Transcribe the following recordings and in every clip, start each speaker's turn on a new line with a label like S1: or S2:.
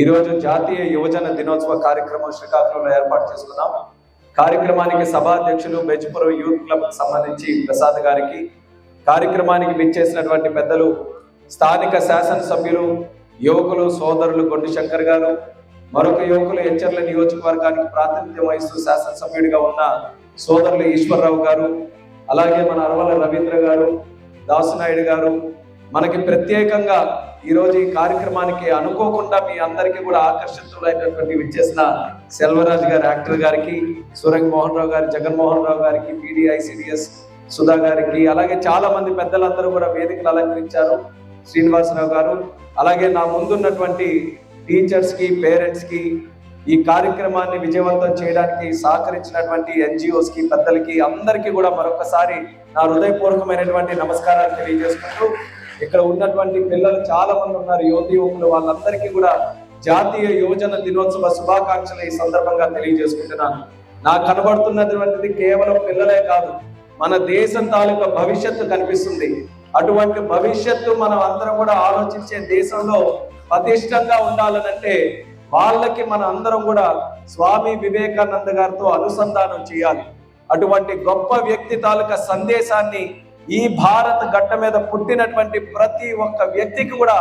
S1: ఈరోజు జాతీయ యువజన దినోత్సవ కార్యక్రమం శ్రీకాకుళంలో ఏర్పాటు చేసుకున్నాం. కార్యక్రమానికి సభాధ్యక్షులు బెజ్పురం యూత్ క్లబ్ సంబంధించి ప్రసాద్ గారికి కార్యక్రమానికి విచ్చేసినటువంటి పెద్దలు స్థానిక శాసనసభ్యులు యువకులు సోదరులు గొడ్డు శంకర్ గారు మరొక యువకులు హెచ్చర్ల నియోజకవర్గానికి ప్రాతినిధ్యం వహిస్తూ శాసనసభ్యుడిగా ఉన్న సోదరులు ఈశ్వరరావు గారు అలాగే మన అరవల రవీంద్ర గారు దాసునాయుడు గారు. మనకి ప్రత్యేకంగా ఈరోజు ఈ కార్యక్రమానికి అనుకోకుండా మీ అందరికీ కూడా ఆకర్షితులైనటువంటి విచ్చేసిన సెల్వరాజ్ గారి యాక్టర్ గారికి సురంగ్ మోహన్ రావు గారి జగన్మోహన్ రావు గారికి పీడీఐసిడిఎస్ సుధా గారికి అలాగే చాలా మంది పెద్దలందరూ కూడా వేదికలు అలంకరించారు. శ్రీనివాసరావు గారు అలాగే నా ముందున్నటువంటి టీచర్స్కి పేరెంట్స్కి ఈ కార్యక్రమాన్ని విజయవంతం చేయడానికి సహకరించినటువంటి ఎన్జిఓస్కి పెద్దలకి అందరికీ కూడా మరొకసారి నా హృదయపూర్వకమైనటువంటి నమస్కారాలు తెలియజేసుకుంటూ ఇక్కడ ఉన్నటువంటి పిల్లలు చాలా మంది ఉన్నారు. యువతి యువకులు వాళ్ళందరికీ కూడా జాతీయ యువజన దినోత్సవ శుభాకాంక్షలు ఈ సందర్భంగా తెలియజేసుకుంటున్నాను. నాకు కనబడుతున్నటువంటిది కేవలం పిల్లలే కాదు మన దేశం తాలూకా భవిష్యత్తు కనిపిస్తుంది. అటువంటి భవిష్యత్తు మనం అందరం కూడా ఆలోచించే దేశంలో ప్రతిష్టంగా ఉండాలనంటే వాళ్ళకి మన అందరం కూడా స్వామి వివేకానంద గారితో అనుసంధానం చేయాలి. అటువంటి గొప్ప వ్యక్తి తాలూకా సందేశాన్ని ఈ భారత్ గట్ట మీద పుట్టినటువంటి ప్రతి ఒక్క వ్యక్తికి కూడా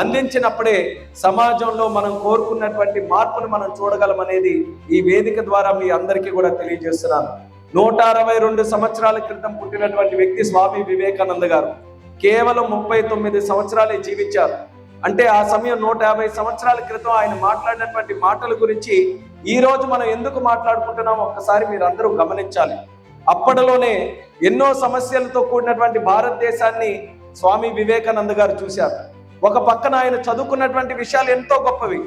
S1: అందించినప్పుడే సమాజంలో మనం కోరుకున్నటువంటి మార్పును మనం చూడగలం అనేది ఈ వేదిక ద్వారా మీ అందరికీ కూడా తెలియజేస్తున్నాను. నూట అరవై రెండు సంవత్సరాల క్రితం పుట్టినటువంటి వ్యక్తి స్వామి వివేకానంద గారు కేవలం ముప్పై తొమ్మిది సంవత్సరాలే జీవించారు. అంటే ఆ సమయం నూట యాభై సంవత్సరాల క్రితం ఆయన మాట్లాడినటువంటి మాటల గురించి ఈ రోజు మనం ఎందుకు మాట్లాడుకుంటున్నామో ఒక్కసారి మీరు అందరూ గమనించాలి. అప్పటిలోనే ఎన్నో సమస్యలతో కూడినటువంటి భారతదేశాన్ని స్వామి వివేకానంద గారు చూశారు. ఒక పక్కన ఆయన చదువుకున్నటువంటి విషయాలు ఎంతో గొప్పవి.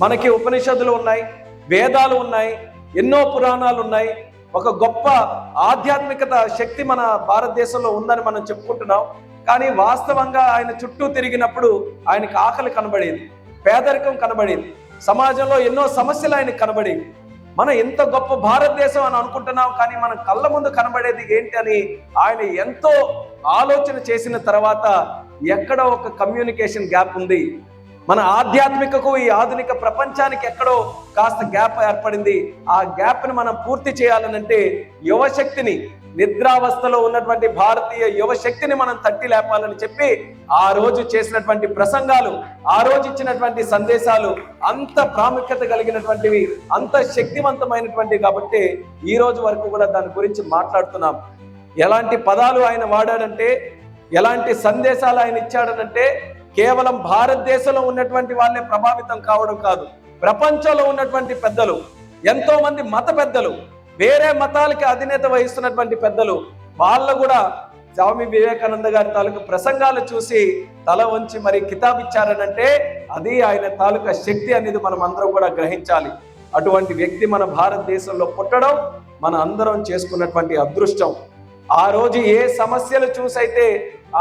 S1: మనకి ఉపనిషత్తులు ఉన్నాయి వేదాలు ఉన్నాయి ఎన్నో పురాణాలు ఉన్నాయి. ఒక గొప్ప ఆధ్యాత్మికత శక్తి మన భారతదేశంలో ఉందని మనం చెప్పుకుంటున్నాం. కానీ వాస్తవంగా ఆయన చుట్టూ తిరిగినప్పుడు ఆయనకి ఆకలి కనబడేది పేదరికం కనబడేది. సమాజంలో ఎన్నో సమస్యలు ఆయనకు కనబడేవి. మనం ఎంత గొప్ప భారతదేశం అని అనుకుంటున్నాం కానీ మన కళ్ళ ముందు కనబడేది ఏంటి అని ఆయన ఎంతో ఆలోచన చేసిన తర్వాత ఎక్కడ ఒక కమ్యూనికేషన్ గ్యాప్ ఉంది. మన ఆధ్యాత్మికకు ఈ ఆధునిక ప్రపంచానికి ఎక్కడో కాస్త గ్యాప్ ఏర్పడింది. ఆ గ్యాప్ని మనం పూర్తి చేయాలనంటే యువశక్తిని నిద్రావస్థలో ఉన్నటువంటి భారతీయ యువశక్తిని మనం తట్టి లేపాలని చెప్పి ఆ రోజు చేసినటువంటి ప్రసంగాలు ఆ రోజు ఇచ్చినటువంటి సందేశాలు అంత ప్రాముఖ్యత కలిగినటువంటివి అంత శక్తివంతమైనటువంటివి కాబట్టి ఈ రోజు వరకు కూడా దాని గురించి మాట్లాడుతున్నాం. ఎలాంటి పదాలు ఆయన వాడాడంటే ఎలాంటి సందేశాలు ఆయన ఇచ్చాడనంటే కేవలం భారతదేశంలో ఉన్నటువంటి వాళ్ళే ప్రభావితం కావడం కాదు. ప్రపంచంలో ఉన్నటువంటి పెద్దలు ఎంతో మంది మత పెద్దలు వేరే మతాలకి అధినేత వహిస్తున్నటువంటి పెద్దలు వాళ్ళు కూడా స్వామి వివేకానంద గారి తాలూకు ప్రసంగాలు చూసి తల వంచి మరి కితాబ్ ఇచ్చారనంటే అది ఆయన తాలూకా శక్తి అనేది మనం అందరం కూడా గ్రహించాలి. అటువంటి వ్యక్తి మన భారతదేశంలో పుట్టడం మన అందరం చేసుకున్నటువంటి అదృష్టం. ఆ రోజు ఏ సమస్యలు చూసైతే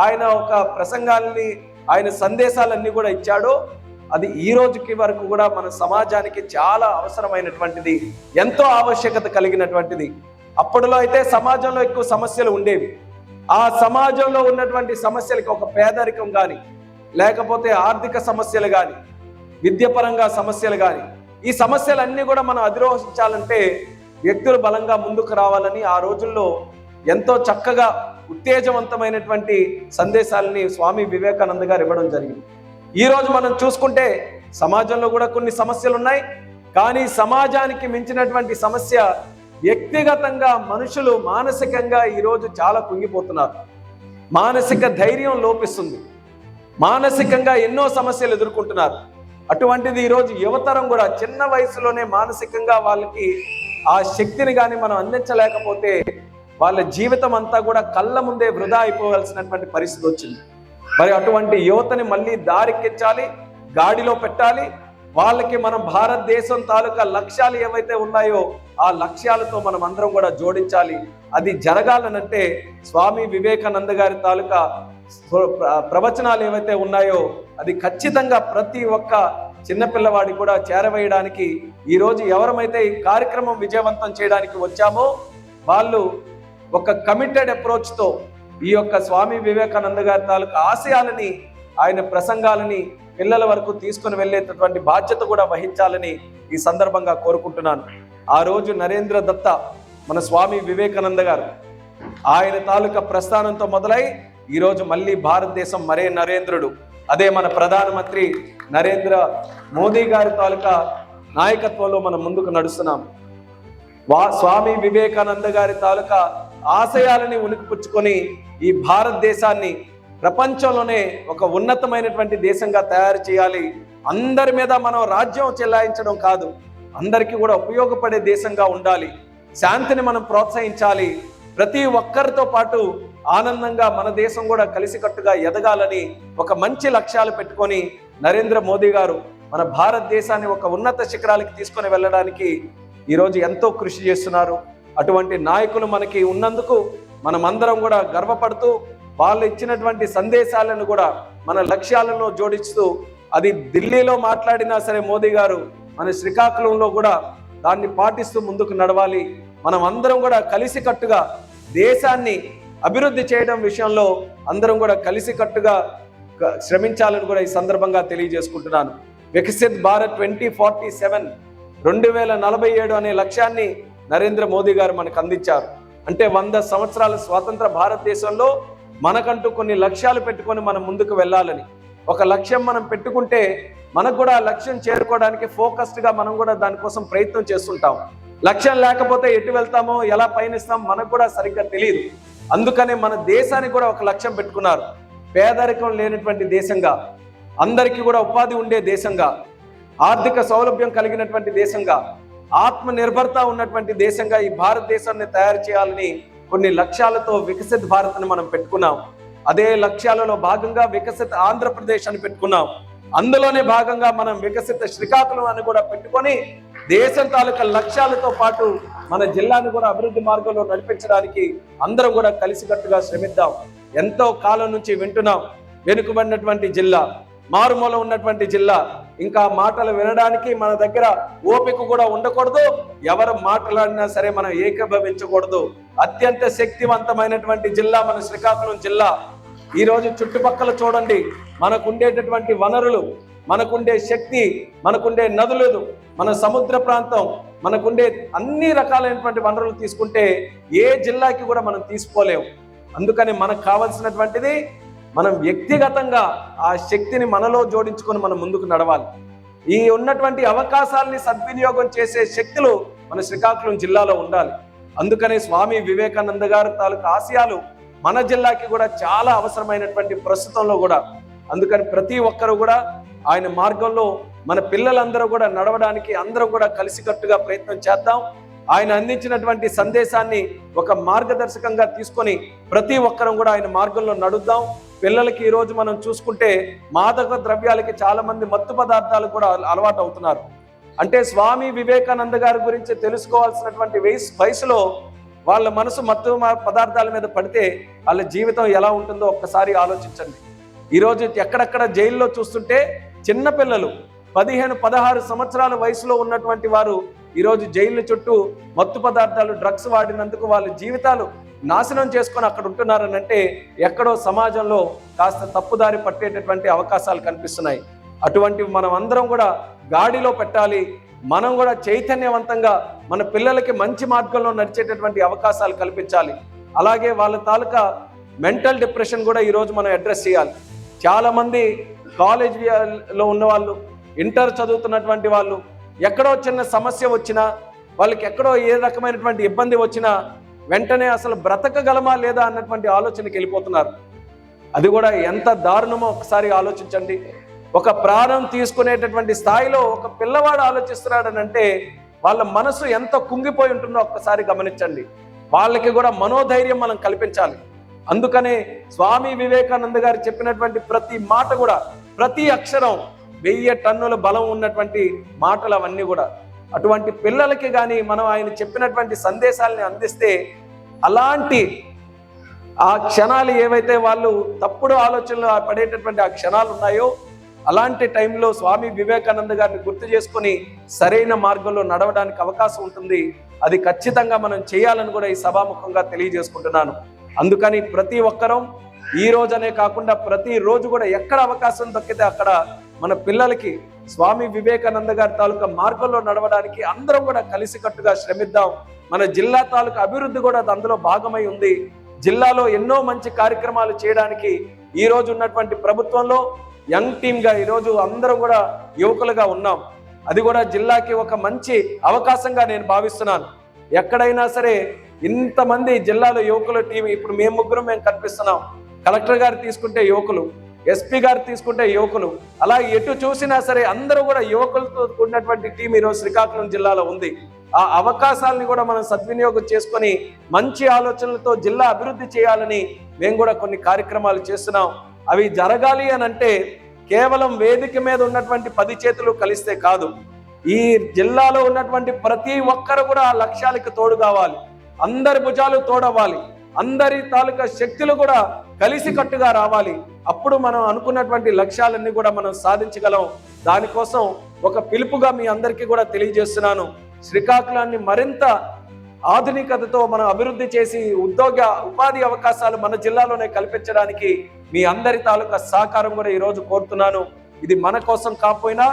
S1: ఆయన ఒక ప్రసంగాల్ని ఆయన సందేశాలన్నీ కూడా ఇచ్చాడో అది ఈ రోజుకి వరకు కూడా మన సమాజానికి చాలా అవసరమైనటువంటిది ఎంతో ఆవశ్యకత కలిగినటువంటిది. అప్పటిలో అయితే సమాజంలో ఎక్కువ సమస్యలు ఉండేవి. ఆ సమాజంలో ఉన్నటువంటి సమస్యలకి ఒక పేదరికం కానీ లేకపోతే ఆర్థిక సమస్యలు కానీ విద్యపరంగా సమస్యలు కానీ ఈ సమస్యలన్నీ కూడా మనం అధిరోహించాలంటే వ్యక్తులు బలంగా ముందుకు రావాలని ఆ రోజుల్లో ఎంతో చక్కగా ఉత్తేజవంతమైనటువంటి సందేశాలని స్వామి వివేకానంద గారు ఇవ్వడం జరిగింది. ఈరోజు మనం చూసుకుంటే సమాజంలో కూడా కొన్ని సమస్యలు ఉన్నాయి. కానీ సమాజానికి మించినటువంటి సమస్య వ్యక్తిగతంగా మనుషులు మానసికంగా ఈరోజు చాలా కుంగిపోతున్నారు. మానసిక ధైర్యం లోపిస్తుంది. మానసికంగా ఎన్నో సమస్యలు ఎదుర్కొంటున్నారు. అటువంటిది ఈరోజు యువతరం కూడా చిన్న వయసులోనే మానసికంగా వాళ్ళకి ఆ శక్తిని కానీ మనం అందించలేకపోతే వాళ్ళ జీవితం అంతా కూడా కళ్ళ ముందే వృధా అయిపోవాల్సినటువంటి పరిస్థితి వచ్చింది. మరి అటువంటి యువతని మళ్ళీ దారికెచ్చాలి గాడిలో పెట్టాలి. వాళ్ళకి మనం భారతదేశం తాలూకా లక్ష్యాలు ఏవైతే ఉన్నాయో ఆ లక్ష్యాలతో మనం అందరం కూడా జోడించాలి. అది జరగాలనంటే స్వామి వివేకానంద గారి తాలూకా ప్రవచనాలు ఏవైతే ఉన్నాయో అది ఖచ్చితంగా ప్రతి ఒక్క చిన్నపిల్లవాడికి కూడా చేరవేయడానికి ఈరోజు ఎవరమైతే ఈ కార్యక్రమం విజయవంతం చేయడానికి వచ్చామో వాళ్ళు ఒక కమిటెడ్ అప్రోచ్తో ఈ యొక్క స్వామి వివేకానంద గారి తాలూకా ఆశయాలని ఆయన ప్రసంగాలని పిల్లల వరకు తీసుకుని వెళ్ళేటటువంటి బాధ్యత కూడా వహించాలని ఈ సందర్భంగా కోరుకుంటున్నాను. ఆ రోజు నరేంద్ర దత్త మన స్వామి వివేకానంద గారు ఆయన తాలూకా ప్రస్థానంతో మొదలై ఈరోజు మళ్ళీ భారతదేశం మరే నరేంద్రుడు. అదే మన ప్రధానమంత్రి నరేంద్ర మోదీ గారి తాలూకా నాయకత్వంలో మనం ముందుకు నడుస్తున్నాం. వా స్వామి వివేకానంద గారి తాలూకా ఆశయాలని ఉనికిపుచ్చుకొని ఈ భారతదేశాన్ని ప్రపంచంలోనే ఒక ఉన్నతమైనటువంటి దేశంగా తయారు చేయాలి. అందరి మీద మనం రాజ్యం చెలాయించడం కాదు అందరికీ కూడా ఉపయోగపడే దేశంగా ఉండాలి. శాంతిని మనం ప్రోత్సహించాలి. ప్రతి ఒక్కరితో పాటు ఆనందంగా మన దేశం కూడా కలిసికట్టుగా ఎదగాలని ఒక మంచి లక్ష్యాలు పెట్టుకొని నరేంద్ర మోదీ గారు మన భారతదేశాన్ని ఒక ఉన్నత శిఖరాలకి తీసుకొని వెళ్ళడానికి ఈరోజు ఎంతో కృషి చేస్తున్నారు. అటువంటి నాయకులు మనకి ఉన్నందుకు మనమందరం కూడా గర్వపడుతూ వాళ్ళు ఇచ్చినటువంటి సందేశాలను కూడా మన లక్ష్యాలను జోడిస్తూ అది ఢిల్లీలో మాట్లాడినా సరే మోదీ గారు మన శ్రీకాకుళంలో కూడా దాన్ని పాటిస్తూ ముందుకు నడవాలి. మనం అందరం కూడా కలిసికట్టుగా దేశాన్ని అభివృద్ధి చేయడం విషయంలో అందరం కూడా కలిసికట్టుగా శ్రమించాలని కూడా ఈ సందర్భంగా తెలియజేసుకుంటున్నాను. Viksit Bharat twenty forty seven రెండు వేల నలభై ఏడు అనే లక్ష్యాన్ని నరేంద్ర మోదీ గారు మనకు అందించారు. అంటే వంద సంవత్సరాల స్వాతంత్ర భారతదేశంలో మనకంటూ కొన్ని లక్ష్యాలు పెట్టుకొని మనం ముందుకు వెళ్ళాలని. ఒక లక్ష్యం మనం పెట్టుకుంటే మనకు కూడా ఆ లక్ష్యం చేరుకోవడానికి ఫోకస్డ్గా మనం కూడా దానికోసం ప్రయత్నం చేస్తుంటాం. లక్ష్యం లేకపోతే ఎటు వెళ్తామో ఎలా పయనిస్తాం మనకు కూడా సరిగ్గా తెలియదు. అందుకనే మన దేశానికి కూడా ఒక లక్ష్యం పెట్టుకున్నారు. పేదరికం లేనటువంటి దేశంగా అందరికీ కూడా ఉపాధి ఉండే దేశంగా ఆర్థిక సౌలభ్యం కలిగినటువంటి దేశంగా ఆత్మనిర్భరత ఉన్నటువంటి దేశంగా ఈ భారతదేశాన్ని తయారు చేయాలని కొన్ని లక్ష్యాలతో వికసిత్ భారత్ని మనం పెట్టుకున్నాం. అదే లక్ష్యాలలో భాగంగా వికసిత ఆంధ్రప్రదేశ్ అని పెట్టుకున్నాం. అందులోనే భాగంగా మనం వికసిత శ్రీకాకుళం అని కూడా పెట్టుకొని దేశం తాలూకా లక్ష్యాలతో పాటు మన జిల్లాను కూడా అభివృద్ధి మార్గంలో నడిపించడానికి అందరం కూడా కలిసికట్టుగా శ్రమిద్దాం. ఎంతో కాలం నుంచి వింటున్నాం. వెనుకబడినటువంటి జిల్లా మారుమూల ఉన్నటువంటి జిల్లా ఇంకా మాటలు వినడానికి మన దగ్గర ఓపిక కూడా ఉండకూడదు. ఎవరు మాట్లాడినా సరే మనం ఏకీభవించకూడదు. అత్యంత శక్తివంతమైనటువంటి జిల్లా మన శ్రీకాకుళం జిల్లా. ఈ రోజు చుట్టుపక్కల చూడండి మనకు ఉండేటటువంటి వనరులు మనకుండే శక్తి మనకుండే నదులు మన సముద్ర ప్రాంతం మనకుండే అన్ని రకాలైనటువంటి వనరులు తీసుకుంటే ఏ జిల్లాకి కూడా మనం తీసుకోలేము అందుకని మనకు కావాల్సినటువంటిది మనం వ్యక్తిగతంగా ఆ శక్తిని మనలో జోడించుకొని మనం ముందుకు నడవాలి. ఈ ఉన్నటువంటి అవకాశాలని సద్వినియోగం చేసే శక్తులు మన శ్రీకాకుళం జిల్లాలో ఉండాలి. అందుకనే స్వామి వివేకానంద గారి తాలూకు ఆశయాలు మన జిల్లాకి కూడా చాలా అవసరమైనటువంటి ప్రస్తుతంలో కూడా. అందుకని ప్రతి ఒక్కరు కూడా ఆయన మార్గంలో మన పిల్లలందరూ కూడా నడవడానికి అందరూ కూడా కలిసికట్టుగా ప్రయత్నం చేద్దాం. ఆయన అందించినటువంటి సందేశాన్ని ఒక మార్గదర్శకంగా తీసుకొని ప్రతి ఒక్కరం కూడా ఆయన మార్గంలో నడుద్దాం. పిల్లలకి ఈరోజు మనం చూసుకుంటే మాదక ద్రవ్యాలకి చాలా మంది మత్తు పదార్థాలు కూడా అలవాటు అవుతున్నారు. అంటే స్వామి వివేకానంద గారి గురించి తెలుసుకోవాల్సినటువంటి వయసు వయసులో వాళ్ళ మనసు మత్తు పదార్థాల మీద పడితే వాళ్ళ జీవితం ఎలా ఉంటుందో ఒక్కసారి ఆలోచించండి. ఈరోజు ఎక్కడెక్కడ జైల్లో చూస్తుంటే చిన్నపిల్లలు పదిహేను పదహారు సంవత్సరాల వయసులో ఉన్నటువంటి వారు ఈరోజు జైలు చుట్టూ మత్తు పదార్థాలు డ్రగ్స్ వాడినందుకు వాళ్ళ జీవితాలు నాశనం చేసుకొని అక్కడ ఉంటున్నారని అంటే ఎక్కడో సమాజంలో కాస్త తప్పుదారి పట్టేటటువంటి అవకాశాలు కనిపిస్తున్నాయి. అటువంటి మనం అందరం కూడా గాడిలో పెట్టాలి. మనం కూడా చైతన్యవంతంగా మన పిల్లలకి మంచి మార్గంలో నడిచేటటువంటి అవకాశాలు కల్పించాలి. అలాగే వాళ్ళ తాలూకా మెంటల్ డిప్రెషన్ కూడా ఈరోజు మనం అడ్రస్ చేయాలి. చాలామంది కాలేజీలో ఉన్నవాళ్ళు ఇంటర్ చదువుతున్నటువంటి వాళ్ళు ఎక్కడో చిన్న సమస్య వచ్చినా వాళ్ళకి ఎక్కడో ఏ రకమైనటువంటి ఇబ్బంది వచ్చినా వెంటనే అసలు బ్రతకగలమా లేదా అన్నటువంటి ఆలోచనకి వెళ్ళిపోతున్నారు. అది కూడా ఎంత దారుణమో ఒకసారి ఆలోచించండి. ఒక ప్రాణం తీసుకునేటటువంటి స్థాయిలో ఒక పిల్లవాడు ఆలోచిస్తున్నాడని అంటే వాళ్ళ మనసు ఎంత కుంగిపోయి ఉంటుందో ఒక్కసారి గమనించండి. వాళ్ళకి కూడా మనోధైర్యం మనం కల్పించాలి. అందుకనే స్వామి వివేకానంద గారు చెప్పినటువంటి ప్రతి మాట కూడా ప్రతి అక్షరం వెయ్యి టన్నుల బలం ఉన్నటువంటి మాటలు అవన్నీ కూడా అటువంటి పిల్లలకి కానీ మనం ఆయన చెప్పినటువంటి సందేశాలని అందిస్తే అలాంటి ఆ క్షణాలు ఏవైతే వాళ్ళు తప్పుడు ఆలోచనలు పడేటటువంటి ఆ క్షణాలు ఉన్నాయో అలాంటి టైంలో స్వామి వివేకానంద గారిని గుర్తు చేసుకొని సరైన మార్గంలో నడవడానికి అవకాశం ఉంటుంది. అది ఖచ్చితంగా మనం చేయాలని కూడా ఈ సభాముఖంగా తెలియజేసుకుంటున్నాను. అందుకని ప్రతి ఒక్కరం ఈ రోజనే కాకుండా ప్రతి రోజు కూడా ఎక్కడ అవకాశం దక్కితే అక్కడ మన పిల్లలకి స్వామి వివేకానంద గారి తాలూకా మార్గంలో నడవడానికి అందరం కూడా కలిసికట్టుగా శ్రమిద్దాం. మన జిల్లా తాలూకా అభివృద్ధి కూడా అందులో భాగమై ఉంది. జిల్లాలో ఎన్నో మంచి కార్యక్రమాలు చేయడానికి ఈ రోజు ఉన్నటువంటి ప్రభుత్వంలో యంగ్ టీమ్గా ఈరోజు అందరం కూడా యువకులుగా ఉన్నాం. అది కూడా జిల్లాకి ఒక మంచి అవకాశంగా నేను భావిస్తున్నాను. ఎక్కడైనా సరే ఇంతమంది జిల్లాలో యువకుల టీం ఇప్పుడు మేము ముగ్గురు మేము కనిపిస్తున్నాం. కలెక్టర్ గారు తీసుకుంటే యువకులు. ఎస్పీ గారు తీసుకుంటే యువకులు. అలా ఎటు చూసినా సరే అందరూ కూడా యువకులతో ఉన్నటువంటి టీం ఈరోజు శ్రీకాకుళం జిల్లాలో ఉంది. ఆ అవకాశాలని కూడా మనం సద్వినియోగం చేసుకొని మంచి ఆలోచనలతో జిల్లా అభివృద్ధి చేయాలని మేము కూడా కొన్ని కార్యక్రమాలు చేస్తున్నాం. అవి జరగాలి అని అంటే కేవలం వేదిక మీద ఉన్నటువంటి పది చేతులు కలిస్తే కాదు. ఈ జిల్లాలో ఉన్నటువంటి ప్రతి ఒక్కరు కూడా ఆ లక్ష్యాలకు తోడు కావాలి. అందరి భుజాలు తోడవ్వాలి. అందరి తాలూకా శక్తులు కూడా కలిసికట్టుగా రావాలి. అప్పుడు మనం అనుకున్నటువంటి లక్ష్యాలన్నీ కూడా మనం సాధించగలం. దానికోసం ఒక పిలుపుగా మీ అందరికీ కూడా తెలియజేస్తున్నాను. శ్రీకాకుళాన్ని మరింత ఆధునికతతో మనం అభివృద్ధి చేసి ఉద్యోగ ఉపాధి అవకాశాలు మన జిల్లాలోనే కల్పించడానికి మీ అందరి తాలూకా సహకారం కూడా ఈరోజు కోరుతున్నాను. ఇది మన కోసం కాకపోయినా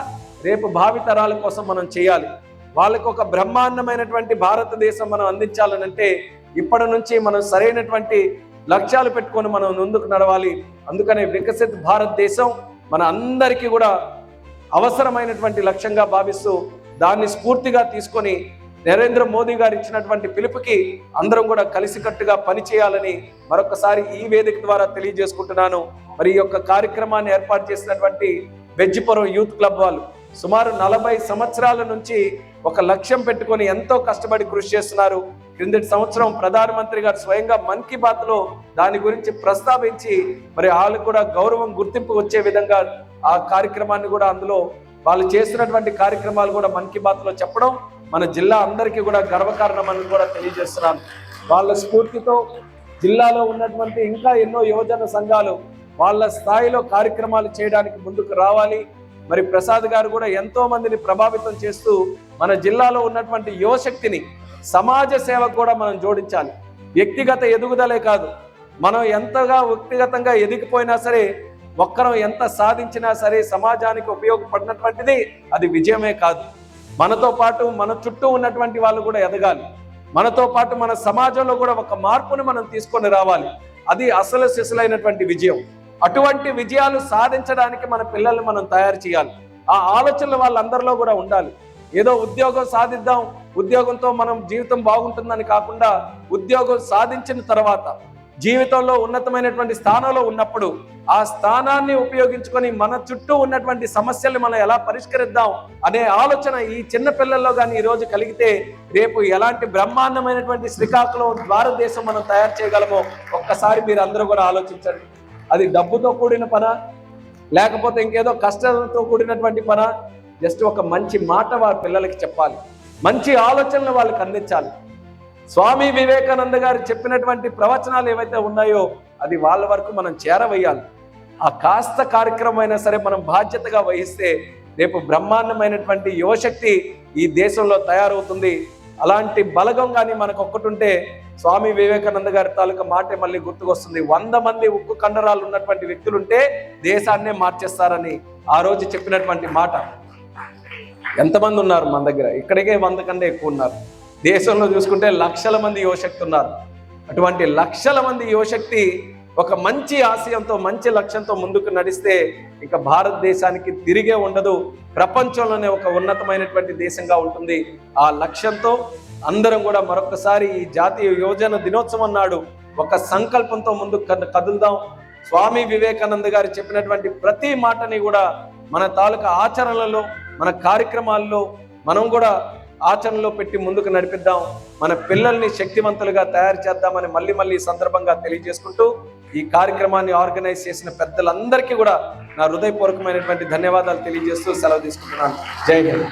S1: రేపు భావితరాల కోసం మనం చేయాలి. వాళ్ళకు ఒక బ్రహ్మాండమైనటువంటి భారతదేశం మనం అందించాలనంటే ఇప్పటి నుంచి మనం సరైనటువంటి లక్ష్యాలు పెట్టుకొని మనం ముందుకు నడవాలి. అందుకనే వికసిత్ భారతదేశం మన అందరికీ కూడా అవసరమైనటువంటి లక్ష్యంగా భావిస్తూ దాన్ని స్ఫూర్తిగా తీసుకొని నరేంద్ర మోదీ గారు ఇచ్చినటువంటి పిలుపుకి అందరం కూడా కలిసికట్టుగా పనిచేయాలని మరొకసారి ఈ వేదిక ద్వారా తెలియజేసుకుంటున్నాను. మరి ఈ యొక్క కార్యక్రమాన్ని ఏర్పాటు చేసినటువంటి బెజ్జిపురం యూత్ క్లబ్ వాళ్ళు సుమారు నలభై సంవత్సరాల నుంచి ఒక లక్ష్యం పెట్టుకొని ఎంతో కష్టపడి కృషి చేస్తున్నారు. క్రిందటి సంవత్సరం ప్రధానమంత్రి గారు స్వయంగా మన్ కీ బాత్లో దాని గురించి ప్రస్తావించి మరి వాళ్ళు కూడా గౌరవం గుర్తింపు వచ్చే విధంగా ఆ కార్యక్రమాన్ని కూడా అందులో వాళ్ళు చేస్తున్నటువంటి కార్యక్రమాలు కూడా మన్ కీ బాత్లో చెప్పడం మన జిల్లా అందరికీ కూడా గర్వకారణం అని కూడా తెలియజేస్తున్నాను. వాళ్ళ స్ఫూర్తితో జిల్లాలో ఉన్నటువంటి ఇంకా ఎన్నో యువజన సంఘాలు వాళ్ళ స్థాయిలో కార్యక్రమాలు చేయడానికి ముందుకు రావాలి. మరి ప్రసాద్ గారు కూడా ఎంతో మందిని ప్రభావితం చేస్తూ మన జిల్లాలో ఉన్నటువంటి యువశక్తిని సమాజ సేవకు కూడా మనం జోడించాలి. వ్యక్తిగత ఎదుగుదలే కాదు. మనం ఎంతగా వ్యక్తిగతంగా ఎదిగిపోయినా సరే ఒక్కరం ఎంత సాధించినా సరే సమాజానికి ఉపయోగపడినటువంటిది అది విజయమే కాదు. మనతో పాటు మన చుట్టూ ఉన్నటువంటి వాళ్ళు కూడా ఎదగాలి. మనతో పాటు మన సమాజంలో కూడా ఒక మార్పును మనం తీసుకొని రావాలి. అది అసలు సిసలైనటువంటి విజయం. అటువంటి విజయాలు సాధించడానికి మన పిల్లల్ని మనం తయారు చేయాలి. ఆ ఆలోచనలు వాళ్ళందరిలో కూడా ఉండాలి. ఏదో ఉద్యోగం సాధిద్దాం ఉద్యోగంతో మనం జీవితం బాగుంటుందని కాకుండా ఉద్యోగం సాధించిన తర్వాత జీవితంలో ఉన్నతమైనటువంటి స్థానంలో ఉన్నప్పుడు ఆ స్థానాన్ని ఉపయోగించుకొని మన చుట్టూ ఉన్నటువంటి సమస్యల్ని మనం ఎలా పరిష్కరిద్దాం అనే ఆలోచన ఈ చిన్న పిల్లల్లో కానీ ఈరోజు కలిగితే రేపు ఎలాంటి బ్రహ్మాండమైనటువంటి శ్రీకాకుళం భారతదేశం మనం తయారు చేయగలమో ఒక్కసారి మీరు అందరూ కూడా ఆలోచించండి. అది డబ్బుతో కూడిన పన లేకపోతే ఇంకేదో కష్టంతో కూడినటువంటి పన జస్ట్ ఒక మంచి మాట వారి పిల్లలకి చెప్పాలి. మంచి ఆలోచనలు వాళ్ళకి అందించాలి. స్వామి వివేకానంద గారు చెప్పినటువంటి ప్రవచనాలు ఏవైతే ఉన్నాయో అది వాళ్ళ వరకు మనం చేరవేయాలి. ఆ కాస్త కార్యక్రమం అయినా సరే మనం బాధ్యతగా వహిస్తే రేపు బ్రహ్మాండమైనటువంటి యువశక్తి ఈ దేశంలో తయారవుతుంది. అలాంటి బలగం కానీ మనకు ఒక్కటి ఉంటే స్వామి వివేకానంద గారి తాలూకా మాటే మళ్ళీ గుర్తుకొస్తుంది. వంద మంది ఉక్కు కండరాలు ఉన్నటువంటి వ్యక్తులుంటే దేశాన్నే మార్చేస్తారని ఆ రోజు చెప్పినటువంటి మాట. ఎంతమంది ఉన్నారు మన దగ్గర? ఇక్కడికే వంద కంటే ఎక్కువ ఉన్నారు. దేశంలో చూసుకుంటే లక్షల మంది యువశక్తి ఉన్నారు. అటువంటి లక్షల మంది యువశక్తి ఒక మంచి ఆశయంతో మంచి లక్ష్యంతో ముందుకు నడిస్తే ఇక భారతదేశానికి తిరిగే ఉండదు. ప్రపంచంలోనే ఒక ఉన్నతమైనటువంటి దేశంగా ఉంటుంది. ఆ లక్ష్యంతో అందరం కూడా మరొకసారి ఈ జాతీయ యువజన దినోత్సవం నాడు ఒక సంకల్పంతో ముందుకు కద- కదులుదాం. స్వామి వివేకానంద గారు చెప్పినటువంటి ప్రతి మాటని కూడా మన తాలూకా ఆచరణలలో మన కార్యక్రమాల్లో మనం కూడా ఆచరణలో పెట్టి ముందుకు నడిపిద్దాం. మన పిల్లల్ని శక్తివంతులుగా తయారు చేద్దామని మళ్ళీ మళ్ళీ సందర్భంగా తెలియజేసుకుంటూ ఈ కార్యక్రమాన్ని ఆర్గనైజ్ చేసిన పెద్దలందరికీ కూడా నా హృదయపూర్వకమైనటువంటి ధన్యవాదాలు తెలియజేస్తూ సెలవు తీసుకుంటున్నాను. జై హింద్.